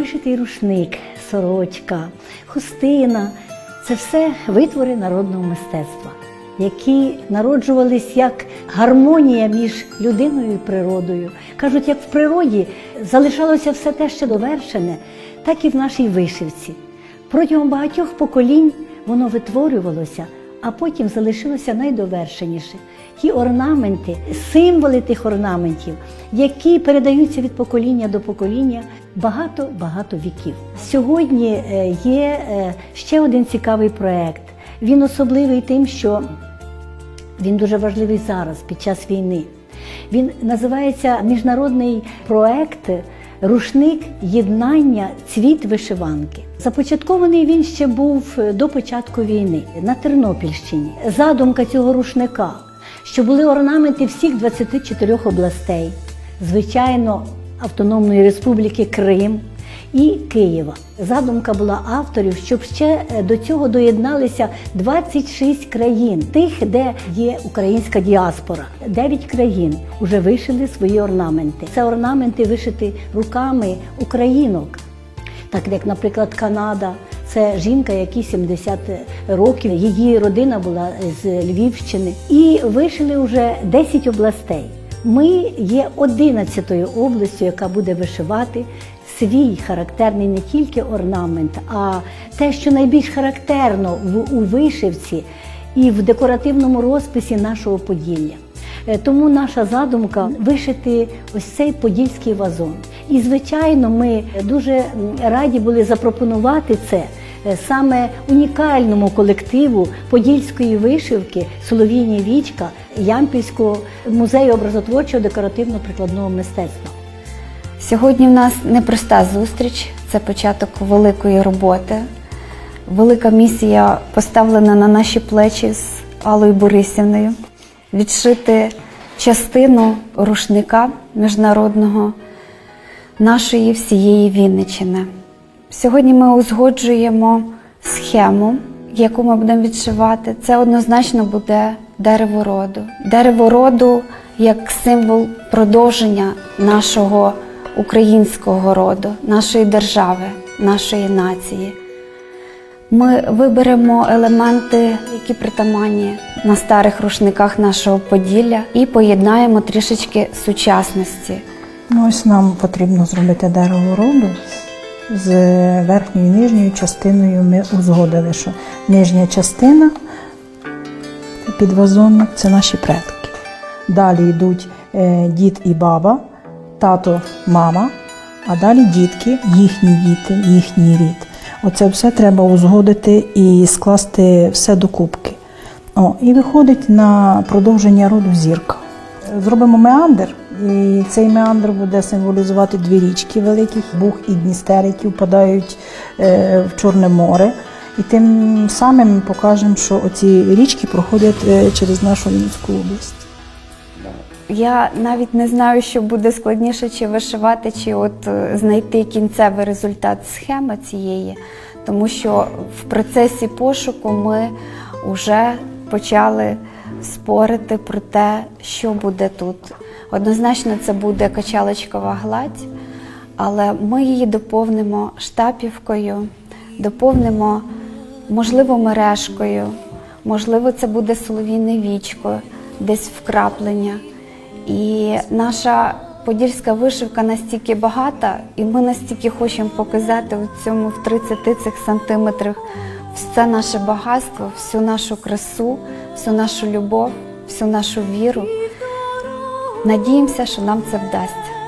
Вишитий рушник, сорочка, хустина це все витвори народного мистецтва, які народжувались як гармонія між людиною і природою. Кажуть, як в природі залишалося все те, що довершене, так і в нашій вишивці. Протягом багатьох поколінь воно витворювалося, а потім залишилося найдовершеніше. Ті орнаменти, символи тих орнаментів, які передаються від покоління до покоління багато-багато віків. Сьогодні е, є е, ще один цікавий проект. Він особливий тим, що він дуже важливий зараз, під час війни. Він називається міжнародний проект Рушник єднання цвіт вишиванки. Започаткований він ще був е, до початку війни на Тернопільщині. Задумка цього рушника, що були орнаменти всіх 24 областей, звичайно, Автономної Республіки Крим і Києва. Задумка була авторів, щоб ще е, до цього доєдналися 26 країн, тих, де є українська діаспора. 9 країн вже вишили свої орнаменти. Це орнаменти вишиті руками українок. Так як, наприклад, Канада, це жінка, якій 70 років, її родина була з Львівщини, і вишили вже 10 областей. Ми є 11-ю областю, яка буде вишивати свій характерний не тільки орнамент, а те, що найбільш характерно в, у вишивці і в декоративному розписі нашого Поділля. Е, Тому наша задумка вишити ось цей подільський вазон. І, звичайно, ми дуже раді були запропонувати це е, саме унікальному колективу подільської вишивки Соловійні Вічка Ямпільського музею образотворчого декоративно-прикладного мистецтва. Сьогодні в нас непроста зустріч, це початок великої роботи. Велика місія поставлена на наші плечі з Аллою Борисівною. Відшити частину рушника міжнародного нашої всієї Вінничини. Сьогодні ми узгоджуємо схему, яку ми будемо відшивати. Це однозначно буде дерево роду. Дерево роду як символ продовження нашого українського роду, нашої держави, нашої нації. Ми виберемо елементи, які притаманні на старих рушниках нашого Поділля, і поєднаємо трішечки сучасності. Ну, ось нам потрібно зробити дерево роду. З верхньою і нижньою частиною ми узгодили, що нижня частина під вазоном це наші предки. Далі йдуть е, дід і баба, тато, мама, а далі дітки, їхні діти, їхній рід. Оце все треба узгодити і скласти все до кубки. О, і виходить на продовження роду зірка. Зробимо меандр, і цей меандр буде символізувати дві річки великих, Буг і Дністер, які впадають е, в Чорне море. І тим самим ми покажемо, що оці річки проходять е, через нашу Вінницьку область. Я навіть не знаю, що буде складніше, чи вишивати, чи от е, знайти кінцевий результат схеми цієї, тому що в процесі пошуку ми вже почали спорити про те, що буде тут. Однозначно, це буде качалочкова гладь, але ми її доповнимо штапівкою, доповнимо, можливо, мережкою, можливо, це буде соловійне вічко, десь вкраплення. І наша подільська вишивка настільки багата, і ми настільки хочемо показати у цьому в 30 цих сантиметрах все наше багатство, всю нашу красу, всю нашу любов, всю нашу віру. Надіємося, що нам це вдасться.